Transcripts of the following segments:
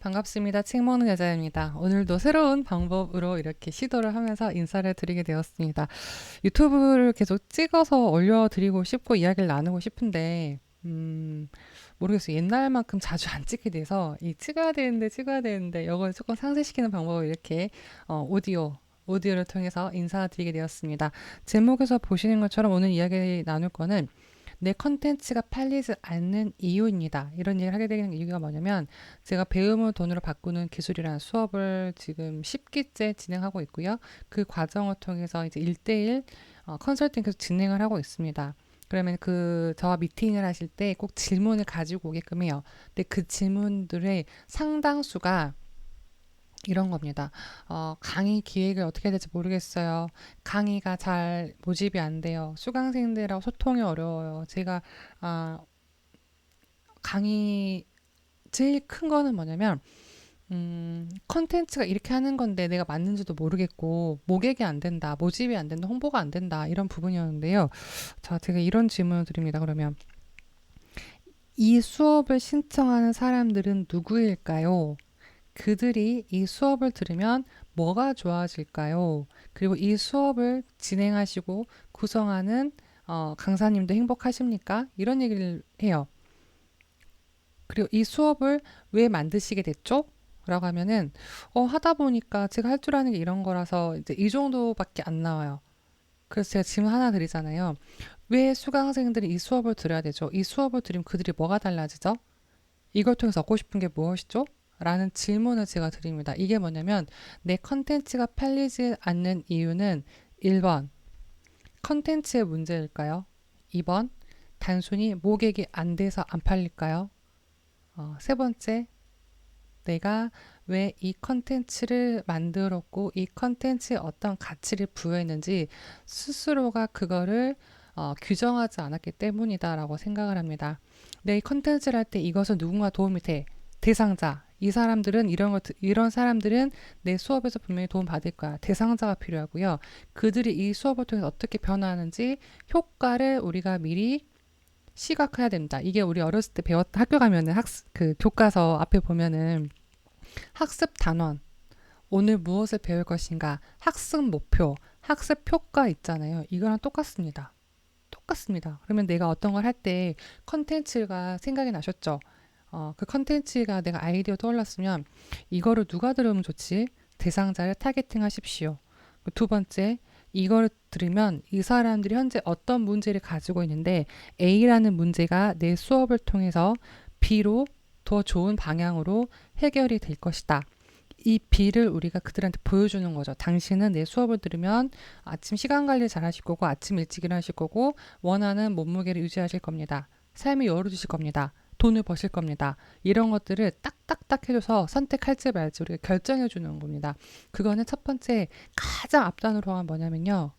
반갑습니다. 책 먹는 여자입니다. 오늘도 새로운 방법으로 이렇게 시도를 하면서 인사를 드리게 되었습니다. 유튜브를 계속 찍어서 올려드리고 싶고 이야기를 나누고 싶은데, 음, 모르겠어요. 옛날만큼 자주 안 찍게 돼서 이 찍어야 되는데 찍어야 되는데 이걸 조금 상쇄시키는 방법을 이렇게 어, 오디오 오디오를 통해서 인사드리게 되었습니다. 제목에서 보시는 것처럼 오늘 이야기 나눌 거는 내 컨텐츠가 팔리지 않는 이유입니다. 이런 얘기를 하게 되는 이유가 뭐냐면 제가 배움을 돈으로 바꾸는 기술이라는 수업을 지금 10기째 진행하고 있고요. 그 과정을 통해서 이제 1대1 어, 컨설팅 계속 진행을 하고 있습니다. 그러면 그 저와 미팅을 하실 때 꼭 질문을 가지고 오게끔 해요. 근데 그 질문들의 상당수가 이런 겁니다. 어, 강의 기획을 어떻게 해야 될지 모르겠어요. 강의가 잘 모집이 안 돼요. 수강생들하고 소통이 어려워요. 제가 아, 강의 제일 큰 거는 뭐냐면 음, 컨텐츠가 이렇게 하는 건데 내가 맞는지도 모르겠고 모객이 안 된다, 모집이 안 된다, 홍보가 안 된다 이런 부분이었는데요. 자, 제가 이런 질문을 드립니다. 그러면 이 수업을 신청하는 사람들은 누구일까요? 그들이 이 수업을 들으면 뭐가 좋아질까요? 그리고 이 수업을 진행하시고 구성하는 어, 강사님도 행복하십니까? 이런 얘기를 해요. 그리고 이 수업을 왜 만드시게 됐죠? 라고 하면은 어, 하다 보니까 제가 할 줄 아는 게 이런 거라서 이제 이 정도밖에 안 나와요. 그래서 제가 질문 하나 드리잖아요. 왜 수강생들이 이 수업을 들어야 되죠? 이 수업을 들으면 그들이 뭐가 달라지죠? 이걸 통해서 얻고 싶은 게 무엇이죠? 라는 질문을 제가 드립니다. 이게 뭐냐면 내 컨텐츠가 팔리지 않는 이유는 1번 컨텐츠의 문제일까요? 2번 단순히 모객이 안 돼서 안 팔릴까요? 어, 세 번째 내가 왜 이 컨텐츠를 만들었고 이 컨텐츠에 어떤 가치를 부여했는지 스스로가 그거를 어, 규정하지 않았기 때문이다라고 생각을 합니다. 내 컨텐츠를 할 때 이것은 누군가 도움이 돼. 대상자, 이 사람들은 이런 것 이런 사람들은 내 수업에서 분명히 도움 받을 거야. 대상자가 필요하고요. 그들이 이 수업을 통해서 어떻게 변화하는지 효과를 우리가 미리 시각해야 된다. 이게 우리 어렸을 때 배웠다 학교 가면은 학습 그 교과서 앞에 보면은 학습 단원 오늘 무엇을 배울 것인가 학습 목표 학습 효과 있잖아요. 이거랑 똑같습니다. 똑같습니다. 그러면 내가 어떤 걸 할 때 컨텐츠가 생각이 나셨죠? 어, 그 컨텐츠가 내가 아이디어 떠올랐으면 이거를 누가 들으면 좋지? 대상자를 타겟팅 하십시오. 두 번째, 이걸 들으면 이 사람들이 현재 어떤 문제를 가지고 있는데 A라는 문제가 내 수업을 통해서 B로 더 좋은 방향으로 해결이 될 것이다. 이 B를 우리가 그들한테 보여주는 거죠. 당신은 내 수업을 들으면 아침 시간 관리 잘 하실 거고 아침 일찍 일어나실 거고 원하는 몸무게를 유지하실 겁니다. 삶이 열어주실 겁니다. 돈을 버실 겁니다. 이런 것들을 딱딱딱 해줘서 선택할지 말지 우리가 결정해 주는 겁니다. 그거는 첫 번째 가장 앞단으로 하면 뭐냐면요.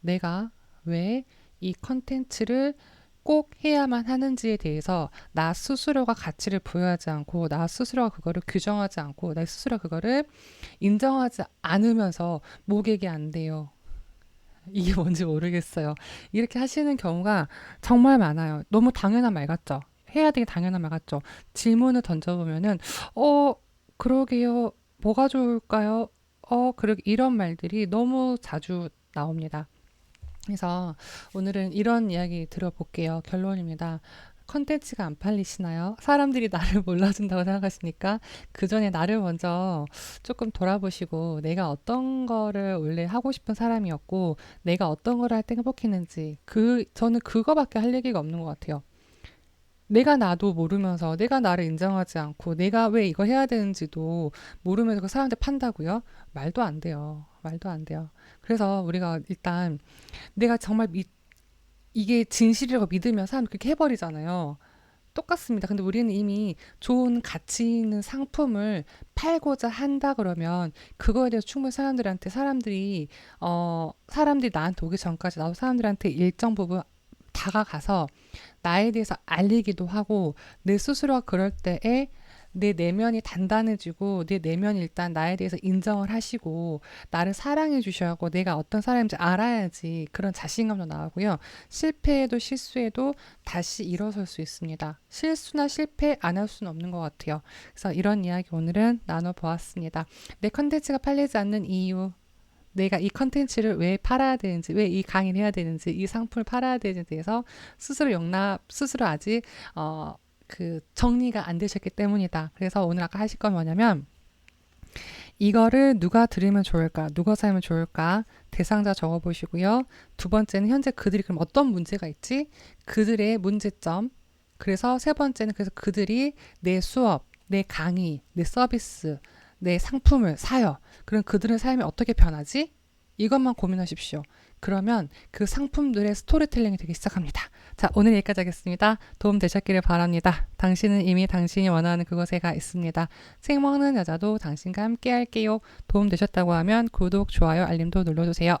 내가 왜 이 컨텐츠를 꼭 해야만 하는지에 대해서 나 스스로가 가치를 부여하지 않고 나 스스로가 그거를 규정하지 않고 나 스스로 그거를 인정하지 않으면서 모객이 안 돼요. 이게 뭔지 모르겠어요. 이렇게 하시는 경우가 정말 많아요. 너무 당연한 말 같죠? 해야 되게 당연한 말 같죠. 질문을 던져보면은, 어, 그러게요. 뭐가 좋을까요? 어, 그러 이런 말들이 너무 자주 나옵니다. 그래서 오늘은 이런 이야기 들어볼게요. 결론입니다. 컨텐츠가 안 팔리시나요? 사람들이 나를 몰라준다고 생각하시니까 그 전에 나를 먼저 조금 돌아보시고 내가 어떤 거를 원래 하고 싶은 사람이었고 내가 어떤 거를 할때 행복했는지 그 저는 그거밖에 할 얘기가 없는 것 같아요. 내가 나도 모르면서 내가 나를 인정하지 않고 내가 왜 이거 해야 되는지도 모르면서 그 사람한테 판다고요? 말도 안 돼요. 말도 안 돼요. 그래서 우리가 일단 내가 정말 미, 이게 진실이라고 믿으면 사람 그렇게 해버리잖아요. 똑같습니다. 근데 우리는 이미 좋은 가치 있는 상품을 팔고자 한다 그러면 그거에 대해서 충분히 사람들한테 사람들이 어 사람들이 나한테 오기 전까지 나도 사람들한테 일정 부분 다가가서 나에 대해서 알리기도 하고 내 스스로가 그럴 때에 내 내면이 단단해지고 내 내면이 일단 나에 대해서 인정을 하시고 나를 사랑해 주셔야 하고 내가 어떤 사람인지 알아야지 그런 자신감도 나오고요. 실패해도 실수해도 다시 일어설 수 있습니다. 실수나 실패 안 할 수는 없는 것 같아요. 그래서 이런 이야기 오늘은 나눠보았습니다. 내 컨텐츠가 팔리지 않는 이유, 내가 이 컨텐츠를 왜 팔아야 되는지, 왜 이 강의를 해야 되는지, 이 상품을 팔아야 되는지에 대해서 스스로 용납, 스스로 아직 어, 그 정리가 안 되셨기 때문이다. 그래서 오늘 아까 하실 건 뭐냐면 이거를 누가 들으면 좋을까, 누가 사면 좋을까 대상자 적어 보시고요. 두 번째는 현재 그들이 그럼 어떤 문제가 있지? 그들의 문제점. 그래서 세 번째는 그래서 그들이 내 수업, 내 강의, 내 서비스, 내 상품을 사요. 그럼 그들의 삶이 어떻게 변하지? 이것만 고민하십시오. 그러면 그 상품들의 스토리텔링이 되기 시작합니다. 자, 오늘 여기까지 하겠습니다. 도움 되셨기를 바랍니다. 당신은 이미 당신이 원하는 그곳에 가 있습니다. 책 먹는 여자도 당신과 함께 할게요. 도움 되셨다고 하면 구독, 좋아요, 알림도 눌러주세요.